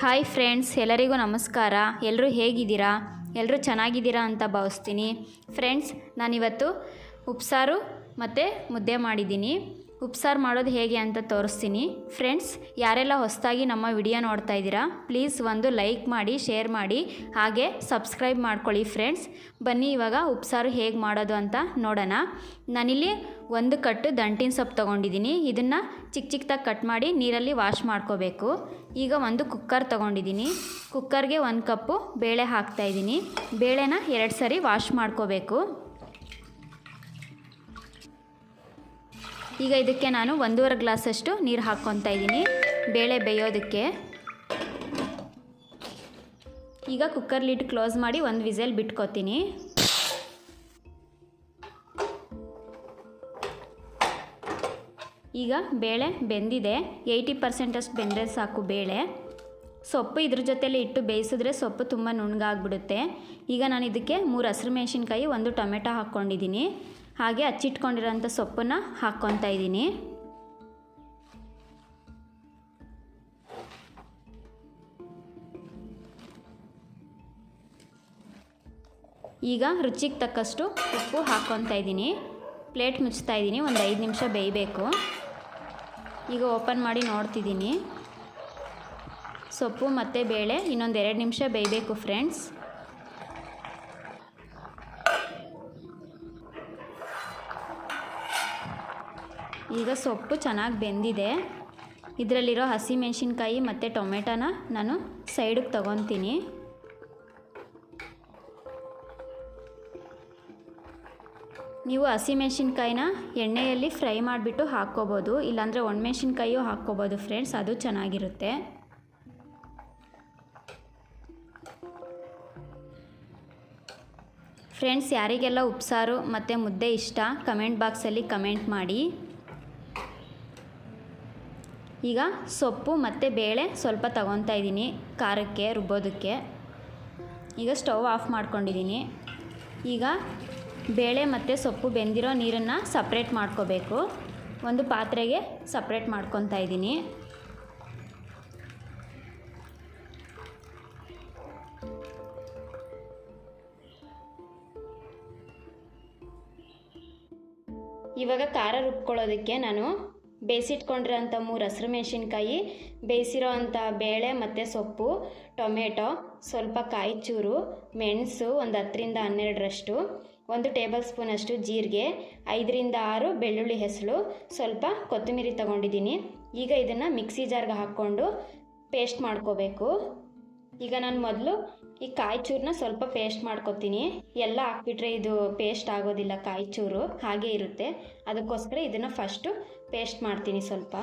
Hi friends ಎಲ್ಲರಿಗೂ ನಮಸ್ಕಾರ. ಎಲ್ಲರೂ ಹೇಗಿದ್ದೀರಾ? ಎಲ್ಲರೂ ಚೆನ್ನಾಗಿದ್ದೀರಾ ಅಂತ ಭಾವಿಸ್ತೀನಿ. ಫ್ರೆಂಡ್ಸ್ ನಾನಿವತ್ತು ಉಪ್ಸಾರು ಮತ್ತು ಮುದ್ದೆ ಮಾಡಿದ್ದೀನಿ. ಉಪ್ಸಾರು ಮಾಡೋದು ಹೇಗೆ ಅಂತ ತೋರಿಸ್ತೀನಿ. ಫ್ರೆಂಡ್ಸ್ ಯಾರೆಲ್ಲ ಹೊಸದಾಗಿ ನಮ್ಮ ವಿಡಿಯೋ ನೋಡ್ತಾ ಇದ್ದೀರಾ ಪ್ಲೀಸ್ ಒಂದು ಲೈಕ್ ಮಾಡಿ ಶೇರ್ ಮಾಡಿ, ಹಾಗೆ ಸಬ್ಸ್ಕ್ರೈಬ್ ಮಾಡ್ಕೊಳ್ಳಿ ಫ್ರೆಂಡ್ಸ್ ಬನ್ನಿ ಇವಾಗ ಉಪ್ಸಾರು ಹೇಗೆ ಮಾಡೋದು ಅಂತ ನೋಡೋಣ. ನಾನಿಲ್ಲಿ ಒಂದು ಕಟ್ಟು ದಂಟಿನ ಸೊಪ್ಪು ತೊಗೊಂಡಿದ್ದೀನಿ. ಇದನ್ನು ಚಿಕ್ಕ ಚಿಕ್ಕದಾಗಿ ಕಟ್ ಮಾಡಿ ನೀರಲ್ಲಿ ವಾಶ್ ಮಾಡ್ಕೋಬೇಕು. ಈಗ ಒಂದು ಕುಕ್ಕರ್ ತೊಗೊಂಡಿದ್ದೀನಿ. ಕುಕ್ಕರ್ಗೆ ಒಂದು ಕಪ್ಪು ಬೇಳೆ ಹಾಕ್ತಾಯಿದ್ದೀನಿ ಬೇಳೆನ ಎರಡು ಸರಿ ವಾಶ್ ಮಾಡ್ಕೋಬೇಕು. ಈಗ ಇದಕ್ಕೆ ನಾನು ಒಂದೂವರೆ ಗ್ಲಾಸಷ್ಟು ನೀರು ಹಾಕ್ಕೊತಾ ಇದ್ದೀನಿ. ಬೇಳೆ ಬೇಯೋದಕ್ಕೆ. ಈಗ ಕುಕ್ಕರ್ ಲಿಡ್ ಕ್ಲೋಸ್ ಮಾಡಿ ಒಂದು ವಿಸಲ್ ಬಿಟ್ಕೋತೀನಿ. ಈಗ ಬೇಳೆ ಬೆಂದಿದೆ. ಏಯ್ಟಿ ಪರ್ಸೆಂಟಷ್ಟು ಬೆಂದರೆ ಸಾಕು ಬೇಳೆ. ಸೊಪ್ಪು ಇದ್ರ ಜೊತೆಲಿ ಇಟ್ಟು ಬೇಯಿಸಿದ್ರೆ ಸೊಪ್ಪು ತುಂಬ ನುಣ್ಣಗಾಗ್ಬಿಡುತ್ತೆ. ಈಗ ನಾನು ಇದಕ್ಕೆ ಮೂರು ಹಸಿರು ಮೆಣಸಿನ್ಕಾಯಿ, ಒಂದು ಟೊಮೆಟೊ ಹಾಕ್ಕೊಂಡಿದ್ದೀನಿ. ಹಾಗೆ ಹಚ್ಚಿಟ್ಕೊಂಡಿರೋಂಥ ಸೊಪ್ಪನ್ನು ಹಾಕ್ಕೊತಾ ಇದ್ದೀನಿ. ಈಗ ರುಚಿಗೆ ತಕ್ಕಷ್ಟು ಉಪ್ಪು ಹಾಕ್ಕೊತಾ ಇದ್ದೀನಿ. ಪ್ಲೇಟ್ ಮುಚ್ತಾ ಇದ್ದೀನಿ, ಒಂದು ಐದು ನಿಮಿಷ ಬೇಯಬೇಕು. ಈಗ ಓಪನ್ ಮಾಡಿ ನೋಡ್ತಿದ್ದೀನಿ. ಸೊಪ್ಪು ಮತ್ತು ಬೇಳೆ ಇನ್ನೊಂದು ಎರಡು ನಿಮಿಷ ಬೇಯಬೇಕು ಫ್ರೆಂಡ್ಸ್ ಈಗ ಸೊಪ್ಪು ಚೆನ್ನಾಗಿ ಬೆಂದಿದೆ. ಇದರಲ್ಲಿರೋ ಹಸಿ ಮೆಣಸಿನ್ಕಾಯಿ ಮತ್ತು ಟೊಮೆಟೋನ ನಾನು ಸೈಡಿಗೆ ತಗೊತೀನಿ. ನೀವು ಹಸಿಮೆಣ್ಸಿನ್ಕಾಯಿನ ಎಣ್ಣೆಯಲ್ಲಿ ಫ್ರೈ ಮಾಡಿಬಿಟ್ಟು ಹಾಕ್ಕೋಬೋದು. ಇಲ್ಲಾಂದರೆ ಒಣಮೆಣ್ಸಿನ್ಕಾಯಿಯೂ ಹಾಕ್ಕೋಬೋದು ಫ್ರೆಂಡ್ಸ್, ಅದು ಚೆನ್ನಾಗಿರುತ್ತೆ. ಫ್ರೆಂಡ್ಸ್, ಯಾರಿಗೆಲ್ಲ ಉಪ್ಸಾರು ಮತ್ತು ಮುದ್ದೆ ಇಷ್ಟ, ಕಮೆಂಟ್ ಬಾಕ್ಸಲ್ಲಿ ಕಮೆಂಟ್ ಮಾಡಿ. ಈಗ ಸೊಪ್ಪು ಮತ್ತು ಬೇಳೆ ಸ್ವಲ್ಪ ತಗೊತಾ ಇದ್ದೀನಿ, ಖಾರಕ್ಕೆ, ರುಬ್ಬೋದಕ್ಕೆ. ಈಗ ಸ್ಟವ್ ಆಫ್ ಮಾಡ್ಕೊಂಡಿದ್ದೀನಿ. ಈಗ ಬೇಳೆ ಮತ್ತು ಸೊಪ್ಪು ಬೆಂದಿರೋ ನೀರನ್ನು ಸಪ್ರೇಟ್ ಮಾಡ್ಕೋಬೇಕು. ಒಂದು ಪಾತ್ರೆಗೆ ಸಪ್ರೇಟ್ ಮಾಡ್ಕೊತಾ ಇದ್ದೀನಿ. ಇವಾಗ ಖಾರ ರುಬ್ಕೊಳ್ಳೋದಕ್ಕೆ ನಾನು ಬೇಯಿಸಿಟ್ಕೊಂಡಿರೋಂಥ ಮೂರು ಹಸಿರು ಮೆಣಸಿನ್ಕಾಯಿ, ಬೇಯಿಸಿರೋ ಅಂಥ ಬೇಳೆ ಮತ್ತು ಸೊಪ್ಪು, ಟೊಮೆಟೊ, ಸ್ವಲ್ಪ ಕಾಯಿ ಚೂರು, ಮೆಣಸು ಒಂದು ಹತ್ತರಿಂದ ಹನ್ನೆರಡರಷ್ಟು, ಒಂದು ಟೇಬಲ್ ಸ್ಪೂನಷ್ಟು ಜೀರಿಗೆ, ಐದರಿಂದ ಆರು ಬೆಳ್ಳುಳ್ಳಿ ಹೆಸಳು, ಸ್ವಲ್ಪ ಕೊತ್ತಂಬರಿ ತಗೊಂಡಿದ್ದೀನಿ. ಈಗ ಇದನ್ನು ಮಿಕ್ಸಿ ಜಾರ್ಗೆ ಹಾಕ್ಕೊಂಡು ಪೇಸ್ಟ್ ಮಾಡ್ಕೋಬೇಕು. ಈಗ ನಾನು ಮೊದಲು ಈ ಕಾಯಿ ಚೂರನ್ನ ಸ್ವಲ್ಪ ಪೇಸ್ಟ್ ಮಾಡ್ಕೊತೀನಿ. ಎಲ್ಲ ಹಾಕ್ಬಿಟ್ರೆ ಇದು ಪೇಸ್ಟ್ ಆಗೋದಿಲ್ಲ ಕಾಯಿ ಚೂರು ಹಾಗೆ ಇರುತ್ತೆ. ಅದಕ್ಕೋಸ್ಕರ ಇದನ್ನು ಫಸ್ಟು ಪೇಸ್ಟ್ ಮಾಡ್ತೀನಿ ಸ್ವಲ್ಪ.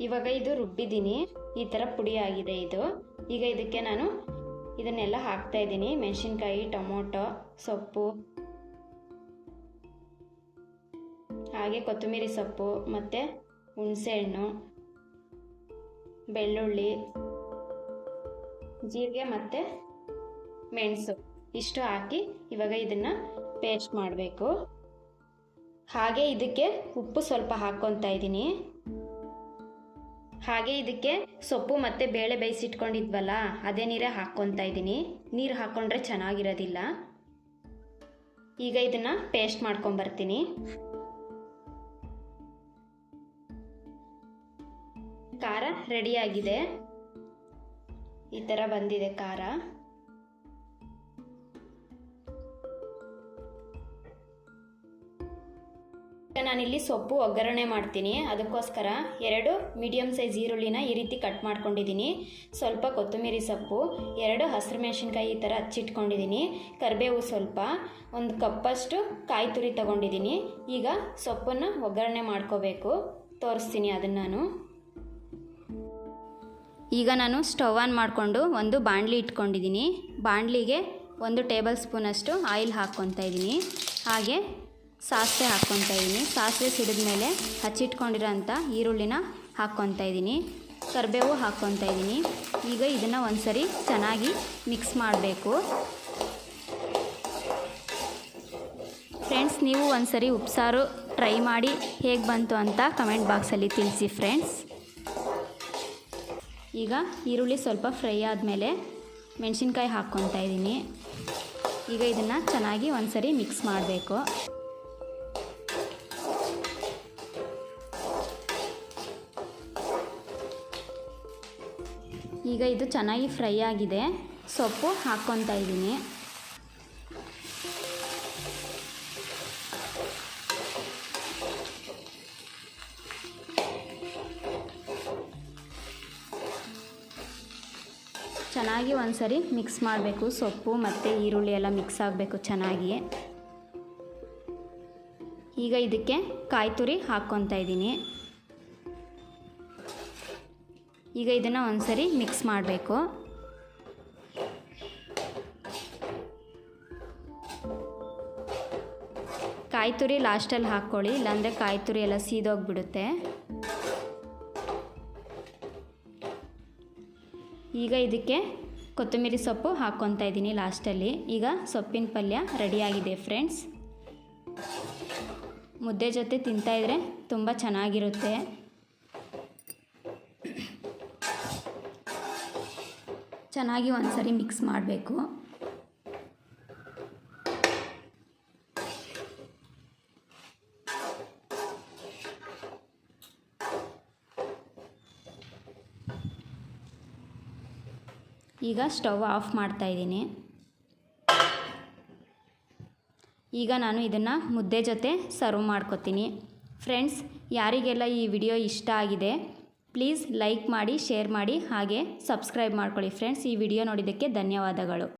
ಇವಾಗ ಇದು ರುಬ್ಬಿದ್ದೀನಿ. ಈ ಥರ ಪುಡಿ ಆಗಿದೆ ಇದು. ಈಗ ಇದಕ್ಕೆ ನಾನು ಇದನ್ನೆಲ್ಲ ಹಾಕ್ತಾ ಇದ್ದೀನಿ. ಮೆಣಸಿನ್ಕಾಯಿ, ಟೊಮೊಟೊ, ಸೊಪ್ಪು. ಹಾಗೆ ಕೊತ್ತಂಬರಿ ಸೊಪ್ಪು, ಮತ್ತು ಹುಣಸೆಹಣ್ಣು, ಬೆಳ್ಳುಳ್ಳಿ. ಜೀರಿಗೆ ಮತ್ತು ಮೆಣಸು ಇಷ್ಟು ಹಾಕಿ ಇವಾಗ ಇದನ್ನು ಪೇಸ್ಟ್ ಮಾಡಬೇಕು. ಹಾಗೆ ಇದಕ್ಕೆ ಉಪ್ಪು ಸ್ವಲ್ಪ ಹಾಕ್ಕೊತಾ ಇದ್ದೀನಿ. ಹಾಗೆ ಇದಕ್ಕೆ ಸೊಪ್ಪು ಮತ್ತು ಬೇಳೆ ಬೇಯಿಸಿಟ್ಕೊಂಡಿದ್ವಲ್ಲ, ಅದೇ ನೀರೇ ಹಾಕ್ಕೊತಾ ಇದ್ದೀನಿ. ನೀರು ಹಾಕ್ಕೊಂಡ್ರೆ ಚೆನ್ನಾಗಿರೋದಿಲ್ಲ. ಈಗ ಇದನ್ನು ಪೇಸ್ಟ್ ಮಾಡ್ಕೊಂಬರ್ತೀನಿ ಖಾರ ರೆಡಿಯಾಗಿದೆ ಈ ಥರ ಬಂದಿದೆ ಖಾರ. ನಾನಿಲ್ಲಿ ಸೊಪ್ಪು ಒಗ್ಗರಣೆ ಮಾಡ್ತೀನಿ. ಅದಕ್ಕೋಸ್ಕರ ಎರಡು ಮೀಡಿಯಮ್ ಸೈಜ್ ಈರುಳ್ಳಿನ ಈ ರೀತಿ ಕಟ್ ಮಾಡ್ಕೊಂಡಿದ್ದೀನಿ. ಸ್ವಲ್ಪ ಕೊತ್ತಂಬರಿ ಸೊಪ್ಪು, ಎರಡು ಹಸಿರು ಮೆಣಸಿನ್ಕಾಯಿ ಈ ಥರ ಹಚ್ಚಿಟ್ಕೊಂಡಿದ್ದೀನಿ. ಕರಿಬೇವು ಸ್ವಲ್ಪ, ಒಂದು ಕಪ್ಪಷ್ಟು ಕಾಯಿ ತುರಿ ತಗೊಂಡಿದ್ದೀನಿ. ಈಗ ಸೊಪ್ಪನ್ನು ಒಗ್ಗರಣೆ ಮಾಡ್ಕೋಬೇಕು. ತೋರಿಸ್ತೀನಿ ಅದನ್ನು ನಾನು. ಈಗ ನಾನು ಸ್ಟವ್ ಆನ್ ಮಾಡಿಕೊಂಡು ಒಂದು ಬಾಣಲಿ ಇಟ್ಕೊಂಡಿದ್ದೀನಿ. ಬಾಣಲಿಗೆ ಒಂದು ಟೇಬಲ್ ಸ್ಪೂನಷ್ಟು ಆಯಿಲ್ ಹಾಕ್ಕೊತಾ ಇದ್ದೀನಿ. ಹಾಗೆ ಸಾಸಿವೆ ಹಾಕ್ಕೊತಾ ಇದ್ದೀನಿ. ಸಾಸಿವೆ ಸಿಡಿದ ಮೇಲೆ ಹಚ್ಚಿಟ್ಕೊಂಡಿರೋಂಥ ಈರುಳ್ಳಿನ ಹಾಕ್ಕೊತಾ ಇದ್ದೀನಿ. ಕರಿಬೇವು ಹಾಕ್ಕೊತಾ ಇದ್ದೀನಿ. ಈಗ ಇದನ್ನು ಒಂದು ಸರಿ ಚೆನ್ನಾಗಿ ಮಿಕ್ಸ್ ಮಾಡಬೇಕು. ಫ್ರೆಂಡ್ಸ್, ನೀವು ಒಂದು ಸರಿ ಉಪ್ಸಾರು ಟ್ರೈ ಮಾಡಿ ಹೇಗೆ ಬಂತು ಅಂತ ಕಮೆಂಟ್ ಬಾಕ್ಸಲ್ಲಿ ತಿಳಿಸಿ ಫ್ರೆಂಡ್ಸ್. ಈಗ ಈರುಳ್ಳಿ ಸ್ವಲ್ಪ ಫ್ರೈ ಆದಮೇಲೆ ಮೆಣಸಿನ್ಕಾಯಿ ಹಾಕ್ಕೊತಾ ಇದ್ದೀನಿ. ಈಗ ಇದನ್ನು ಚೆನ್ನಾಗಿ ಒಂದ್ಸರಿ ಮಿಕ್ಸ್ ಮಾಡಬೇಕು. ಈಗ ಇದು ಚೆನ್ನಾಗಿ ಫ್ರೈ ಆಗಿದೆ. ಸೊಪ್ಪು ಹಾಕ್ಕೊತಾ ಇದ್ದೀನಿ. ಚೆನ್ನಾಗಿ ಒಂದ್ಸರಿ ಮಿಕ್ಸ್ ಮಾಡಬೇಕು. ಸೊಪ್ಪು ಮತ್ತು ಈರುಳ್ಳಿ ಎಲ್ಲ ಮಿಕ್ಸ್ ಆಗಬೇಕು ಚೆನ್ನಾಗಿ ಈಗ ಇದಕ್ಕೆ ಕಾಯಿ ತುರಿ ಹಾಕ್ಕೊತಾ ಇದ್ದೀನಿ. ಈಗ ಇದನ್ನು ಒಂದ್ಸರಿ ಮಿಕ್ಸ್ ಮಾಡಬೇಕು. ಕಾಯಿ ತುರಿ ಲಾಸ್ಟಲ್ಲಿ ಹಾಕ್ಕೊಳ್ಳಿ, ಇಲ್ಲಾಂದರೆ ಕಾಯಿ ತುರಿ ಎಲ್ಲ ಸೀದೋಗ್ಬಿಡುತ್ತೆ. ಈಗ ಇದಕ್ಕೆ ಕೊತ್ತಂಬರಿ ಸೊಪ್ಪು ಹಾಕ್ಕೊತಾ ಇದ್ದೀನಿ ಲಾಸ್ಟಲ್ಲಿ. ಈಗ ಸೊಪ್ಪಿನ ಪಲ್ಯ ರೆಡಿಯಾಗಿದೆ ಫ್ರೆಂಡ್ಸ್. ಮುದ್ದೆ ಜೊತೆ ತಿಂತಾಯಿದ್ರೆ ತುಂಬ ಚೆನ್ನಾಗಿರುತ್ತೆ. ಚೆನ್ನಾಗಿ ಒಂದ್ಸರಿ ಮಿಕ್ಸ್ ಮಾಡಬೇಕು. ಈಗ ಸ್ಟವ್ ಆಫ್ ಮಾಡ್ತಾ ಇದ್ದೀನಿ. ಈಗ ನಾನು ಇದನ್ನು ಮುದ್ದೆ ಜೊತೆ ಸರ್ವ್ ಮಾಡ್ಕೊತೀನಿ. ಫ್ರೆಂಡ್ಸ್ ಯಾರಿಗೆಲ್ಲ ಈ ವಿಡಿಯೋ ಇಷ್ಟ ಆಗಿದೆ ಪ್ಲೀಸ್ ಲೈಕ್ ಮಾಡಿ ಶೇರ್ ಮಾಡಿ, ಹಾಗೆ ಸಬ್ಸ್ಕ್ರೈಬ್ ಮಾಡ್ಕೊಳ್ಳಿ. ಫ್ರೆಂಡ್ಸ್ ಈ ವಿಡಿಯೋ ನೋಡಿದ್ದಕ್ಕೆ ಧನ್ಯವಾದಗಳು.